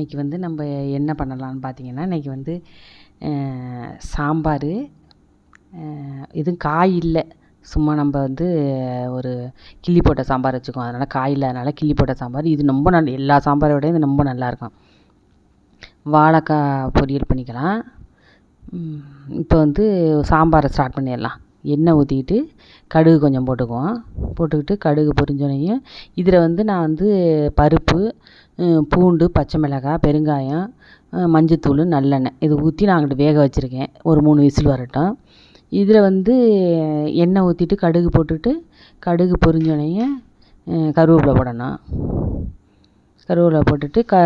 இன்றைக்கி வந்து நம்ம என்ன பண்ணலான்னு பார்த்தீங்கன்னா இன்றைக்கி வந்து சாம்பார் எதுவும் காய் இல்லை. சும்மா நம்ம வந்து ஒரு கிள்ளி போட்ட சாம்பார் வச்சுக்கோம். அதனால் காய் இல்லாதனால கிள்ளி போட்ட சாம்பார். இது ரொம்ப நல்ல எல்லா சாம்பாரை விட இது ரொம்ப நல்லாயிருக்கும் வாழைக்காய் பொரியல் பண்ணிக்கலாம். இப்போ வந்து சாம்பாரை ஸ்டார்ட் பண்ணிடலாம். எண்ணெய் ஊற்றிக்கிட்டு கடுகு கொஞ்சம் போட்டுக்குவோம். போட்டுக்கிட்டு கடுகு பொரிஞ்சோடனையும் இதில் வந்து நான் வந்து பருப்பு பூண்டு பச்சை மிளகாய் பெருங்காயம் மஞ்சத்தூள் நல்லெண்ணெய் இது ஊற்றி நான் அங்கிட்டு வேக வச்சுருக்கேன். ஒரு மூணு விசில் வரட்டும். இதில் வந்து எண்ணெய் ஊற்றிட்டு கடுகு போட்டுட்டு கடுகு பொரிஞ்சோடனையும் கருவேப்பிலை போடணும். கருவேப்பிலை போட்டுட்டு க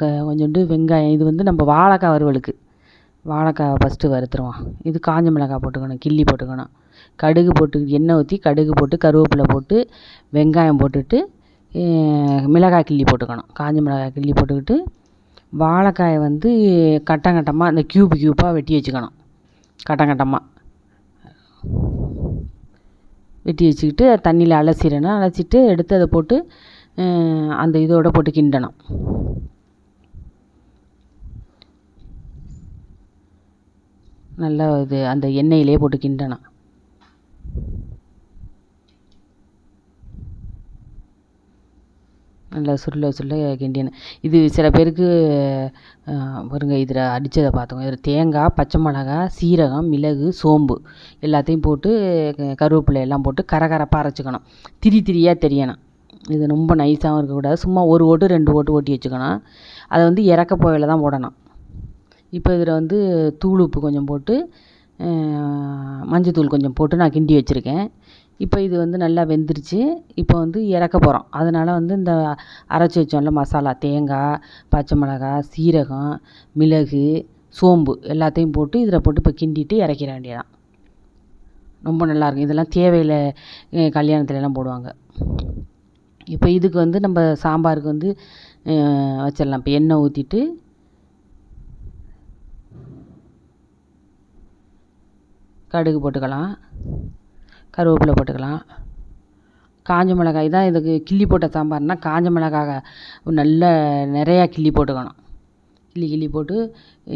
க கொஞ்சோண்டு வெங்காயம் இது வந்து நம்ம வாழைக்காய் வறுவலுக்கு வாழைக்காய் ஃபஸ்ட்டு வறுத்துருவான். இது காஞ்ச மிளகாய் போட்டுக்கணும் கிள்ளி போட்டுக்கணும். கடுகு போட்டு எண்ணெய் ஊற்றி கடுகு போட்டு கருவேப்பிலை போட்டு வெங்காயம் போட்டுட்டு மிளகாய் கிள்ளி போட்டுக்கணும். காஞ்ச மிளகாய் கிள்ளி போட்டுக்கிட்டு வாழைக்காய வந்து கட்டம் கட்டமாக அந்த க்யூப் க்யூப்பாக வெட்டி வச்சுக்கணும். கட்டம் கட்டமாக வெட்டி வச்சுக்கிட்டு தண்ணியில் அலசிடணும். அலசிட்டு எடுத்து அதை போட்டு அந்த இதோட போட்டு கிண்டணும். நல்லா இது அந்த எண்ணெயிலே போட்டு கிண்டணும் நல்லா சுருள சுருள கிண்டினேன் இது சில பேருக்கு பாருங்க இதில் அடித்ததை பார்த்துக்கோங்க இதில் தேங்காய் பச்சை மிளகா சீரகம் மிளகு சோம்பு எல்லாத்தையும் போட்டு கருவேப்பிலை எல்லாம் போட்டு கரகரப்பாக அரைச்சிக்கணும். திரி திரியாக தெரியணும். இது ரொம்ப நைஸாகவும் இருக்கக்கூடாது. சும்மா ஒரு ஓட்டு ரெண்டு ஓட்டு ஓட்டி வச்சுக்கணும். அதை வந்து இறக்க போகையில் தான் போடணும். இப்போ இதில் வந்து தூள் உப்பு கொஞ்சம் போட்டு மஞ்சத்தூள் கொஞ்சம் போட்டு நான் கிண்டி வச்சுருக்கேன். இப்போ இது வந்து நல்லா வெந்துருச்சு. இப்போ வந்து இறக்க போகிறோம் அதனால் வந்து இந்த அரைச்சி வச்சோம்ல மசாலா தேங்காய் பச்சை மிளகா சீரகம் மிளகு சோம்பு எல்லாத்தையும் போட்டு இதில் போட்டு இப்போ கிண்டிட்டு இறக்கிற வேண்டியதான் ரொம்ப நல்லாயிருக்கும் இதெல்லாம் தேவையில்லை கல்யாணத்துலலாம் போடுவாங்க. இப்போ இதுக்கு வந்து நம்ம சாம்பாருக்கு வந்து வச்சிடலாம். இப்போ எண்ணெய் ஊற்றிட்டு கடுகு போட்டுக்கலாம் கருவேப்பிலை போட்டுக்கலாம். காஞ்ச மிளகாய் தான் இதுக்கு கிள்ளி போட்ட சாம்பார்னா காஞ்ச மிளகாய் நல்ல நிறையா கிள்ளி போட்டுக்கணும். கிள்ளி கிள்ளி போட்டு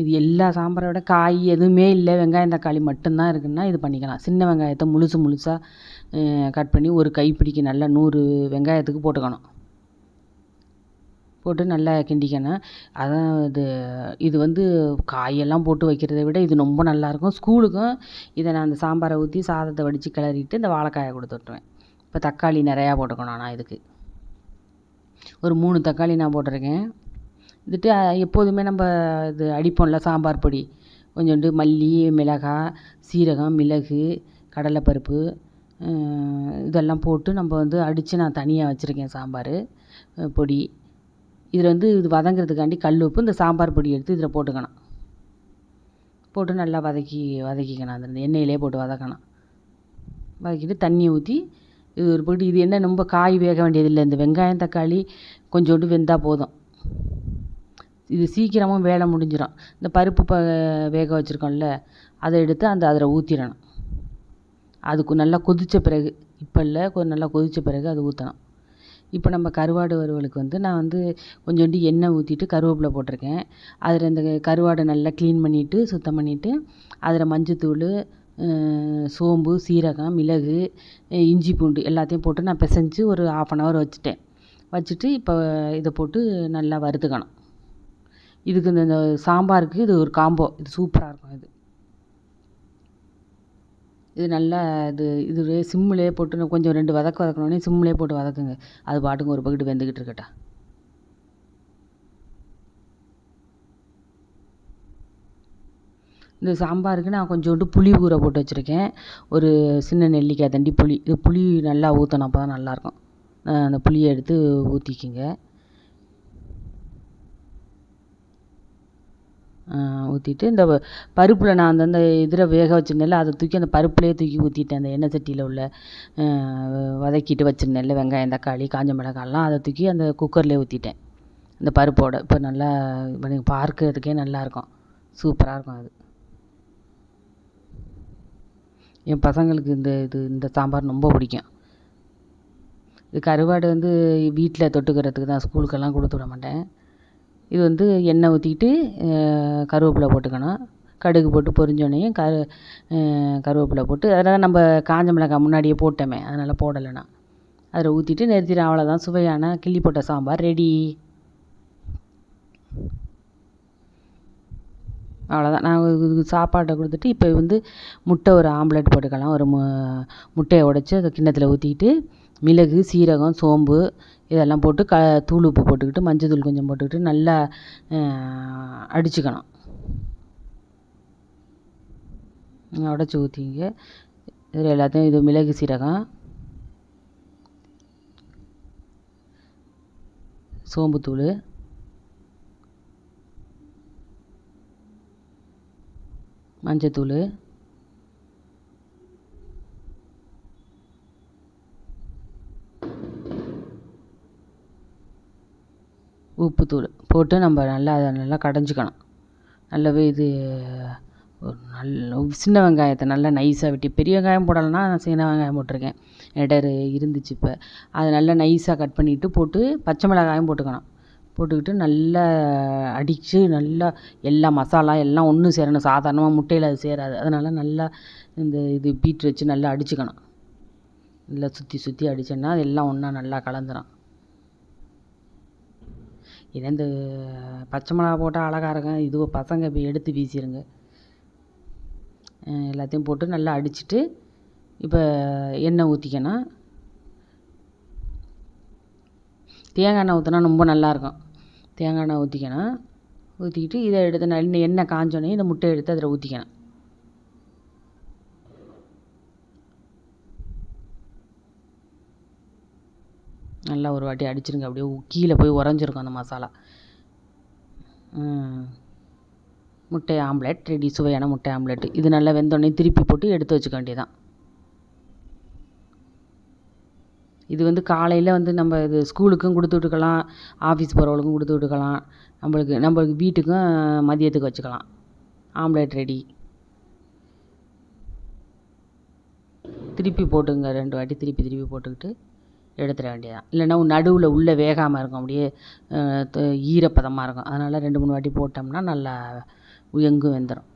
இது எல்லா சாம்பாரை விட காய் எதுவுமே இல்லை. வெங்காயம் தக்காளி மட்டும்தான் இருக்குன்னா இது பண்ணிக்கலாம். சின்ன வெங்காயத்தை முழுசு முழுசாக கட் பண்ணி ஒரு கைப்பிடிக்கு நல்லா நூறு வெங்காயத்துக்கு போட்டுக்கணும். போட்டு நல்லா கிண்டிக்கணும் அதான் இது இது வந்து காயெல்லாம் போட்டு வைக்கிறத விட இது ரொம்ப நல்லாயிருக்கும். ஸ்கூலுக்கும் இதை நான் அந்த சாம்பாரை ஊற்றி சாதத்தை வடித்து கிளறிட்டு இந்த வாழைக்காயை கொடுத்து விட்ருவேன் இப்போ தக்காளி நிறையா போட்டுக்கணும் நான் இதுக்கு. ஒரு மூணு தக்காளி நான் போட்டிருக்கேன். வந்துட்டு எப்போதுமே நம்ம இது அடிப்போம்ல சாம்பார் பொடி. கொஞ்சோண்டு மல்லி மிளகாய் சீரகம் மிளகு கடலைப்பருப்பு இதெல்லாம் போட்டு நம்ம வந்து அடித்து நான் தனியாக வச்சுருக்கேன் சாம்பார் பொடி. இதில் வந்து இது வதங்கிறதுக்காண்டி கல் உப்பு இந்த சாம்பார் பொடி எடுத்து இதில் போட்டுக்கணும். போட்டு நல்லா வதக்கி வதக்கிக்கணும். அந்த எண்ணெயிலே போட்டு வதக்கணும். வதக்கிட்டு தண்ணியை ஊற்றி இது ஒரு போட்டு இது என்ன ரொம்ப காய் வேக வேண்டியதில்லை. இந்த வெங்காயம் தக்காளி கொஞ்சோண்டு வெந்தால் போதும். இது சீக்கிரமும் வேலை முடிஞ்சிடும் இந்த பருப்பு ப வேக வச்சுருக்கோம்ல அதை எடுத்து அந்த அதில் ஊற்றிடணும் அதுக்கு நல்லா கொதித்த பிறகு இப்போ இல்லை கொஞ்சம் நல்லா கொதித்த பிறகு அது ஊற்றணும் இப்போ நம்ம கருவாடு வறுவலுக்கு வந்து நான் வந்து கொஞ்சோண்டு எண்ணெய் ஊற்றிட்டு கருவேப்பிலை போட்டிருக்கேன். அதில் இந்த கருவாடை நல்லா க்ளீன் பண்ணிவிட்டு சுத்தம் பண்ணிவிட்டு அதில் மஞ்சத்தூள் சோம்பு சீரகம் மிளகு இஞ்சி பூண்டு எல்லாத்தையும் போட்டு நான் பிசைஞ்சு ஒரு ஆஃப் அன் ஹவர் வச்சுட்டேன். வச்சுட்டு இப்போ இதை போட்டு நல்லா வறுத்துக்கணும். இதுக்கு இந்த சாம்பாருக்கு இது ஒரு காம்போ இது சூப்பராக இருக்கும் இது. இது நல்லா இது இது சிம்மிலே போட்டு கொஞ்சம் ரெண்டு வதக்கு வதக்கினோடனே சிம்மிலே போட்டு வதக்குங்க. அது பாட்டுக்கு ஒரு பக்கெட்டு வெந்துக்கிட்டு இருக்கட்டா. இந்த சாம்பாருக்கு நான் கொஞ்சோண்டு புளி ஊற போட்டு வச்சுருக்கேன். ஒரு சின்ன நெல்லிக்காய் தண்டி புளி இது புளி நல்லா ஊற்றணும் அப்போ தான் நல்லாயிருக்கும் அந்த புளியை எடுத்து ஊற்றிக்கிங்க ஊற்றிட்டு இந்த பருப்பில் நான் அந்தந்த இதில் வேக வச்சுருந்தேன்ல அதை தூக்கி அந்த பருப்புலேயே தூக்கி ஊற்றிட்டேன் அந்த எண்ணெய் சட்டியில் உள்ள வதக்கிட்டு வச்சுருந்தேன்ல வெங்காயம் தக்காளி காஞ்ச மிளகாலாம் அதை தூக்கி அந்த குக்கர்லேயே ஊற்றிட்டேன் இந்த பருப்போட. இப்போ நல்லா பார்க்கறதுக்கே நல்லாயிருக்கும் சூப்பராக இருக்கும் அது. என் பசங்களுக்கு இந்த இது இந்த சாம்பார் ரொம்ப பிடிக்கும். இது கருவாடு வந்து வீட்டில் தொட்டுக்கிறதுக்கு தான் ஸ்கூலுக்கெல்லாம் கொடுத்து விட மாட்டேன். இது வந்து எண்ணெய் ஊற்றிக்கிட்டு கருவேப்பிலை போட்டுக்கணும். கடுகு போட்டு பொரிஞ்சோடனையும் கரு கருவேப்பிலை போட்டு அதனால் நம்ம காஞ்ச மிளகாய் முன்னாடியே போட்டோமே அதனால் போடலை நான் அதில் ஊற்றிட்டு நிறுத்திடும் அவ்வளோதான் சுவையான கிள்ளி போட்ட சாம்பார் ரெடி. அவ்வளோதான் நான் இது சாப்பாட்டை கொடுத்துட்டு இப்போ வந்து முட்டை ஒரு ஆம்லெட் போட்டுக்கலாம். ஒரு மு முட்டையை உடச்சி அதை கிண்ணத்தில் ஊற்றிக்கிட்டு மிளகு சீரகம் சோம்பு இதெல்லாம் போட்டு க தூள் உப்பு போட்டுக்கிட்டு மஞ்சத்தூள் கொஞ்சம் போட்டுக்கிட்டு நல்லா அடிச்சுக்கணும். உடச்சி ஊற்றிங்க இதில் எல்லாத்தையும் இது மிளகு சீரகம் சோம்புத்தூள் மஞ்சத்தூள் உப்புத்தூள் போட்டு நம்ம நல்லா அதை நல்லா கடைஞ்சிக்கணும். நல்லாவே இது ஒரு நல்ல சின்ன வெங்காயத்தை நல்லா நைஸாக வெட்டி பெரிய வெங்காயம் போடலைன்னா நான் சின்ன வெங்காயம் போட்டிருக்கேன். இடர் இருந்துச்சு இப்போ. அதை நல்லா நைஸாக கட் பண்ணிவிட்டு போட்டு பச்சை மிளகாயும் போட்டுக்கணும். போட்டுக்கிட்டு நல்லா அடித்து நல்லா எல்லா மசாலா எல்லாம் ஒன்று சேரணும். சாதாரணமாக முட்டையில் அது சேராது. அதனால் நல்லா இந்த இது பீட் வச்சு நல்லா அடிச்சுக்கணும். நல்லா சுற்றி சுற்றி அடித்தோன்னா அது எல்லாம் ஒன்றா நல்லா கலந்துடும் இதே இந்த பச்சை மிளகா போட்டால் அழகா இருக்கும். இதுவோ பசங்க இப்போ எடுத்து வீசிடுங்க எல்லாத்தையும் போட்டு நல்லா அடிச்சுட்டு இப்போ எண்ணெய் ஊற்றிக்கணும் தேங்காய் எண்ணெய் ஊற்றினா ரொம்ப நல்லாயிருக்கும் தேங்காய் எண்ணெய் ஊற்றிக்கணும் ஊற்றிக்கிட்டு இதை எடுத்து நல்ல எண்ணெய் காஞ்சோடனே இந்த முட்டையை எடுத்து அதில் ஊற்றிக்கணும் நல்லா ஒரு வாட்டி அடிச்சிருங்க. அப்படியே கீழே போய் உறைஞ்சிருக்கும் அந்த மசாலா. முட்டை ஆம்லெட் ரெடி சுவையான முட்டை ஆம்லெட் இது நல்லா வெந்தோடனே திருப்பி போட்டு எடுத்து வச்சுக்க வேண்டியதான் இது வந்து காலையில் வந்து நம்ம இது ஸ்கூலுக்கும் கொடுத்து விட்டுக்கலாம். ஆஃபீஸ் போகிறவங்களுக்கும் கொடுத்து விட்டுக்கலாம். நம்மளுக்கு நம்மளுக்கு வீட்டுக்கும் மதியத்துக்கு வச்சுக்கலாம். Omelette ready. திருப்பி போட்டுங்க. ரெண்டு வாட்டி திருப்பி திருப்பி போட்டுக்கிட்டு. எடுத்துட வேண்டியதான் இல்லைன்னா நடுவில் உள்ளே வேகாமல் இருக்கும். அப்படியே ஈரப்பதமாக இருக்கும். அதனால் ரெண்டு மூணு வாட்டி போட்டோம்னா நல்லா எங்கும் வெந்துடும்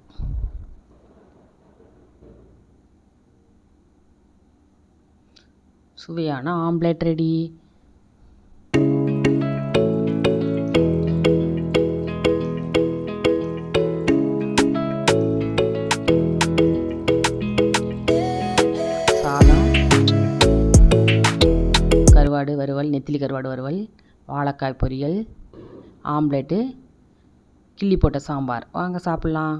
சுவையான ஆம்லேட் ரெடி. நெத்திலி கருவாடு வறுவல் வாழைக்காய் பொரியல் ஆம்லெட்டு கிள்ளி போட்ட சாம்பார். வாங்க சாப்பிட்லாம்.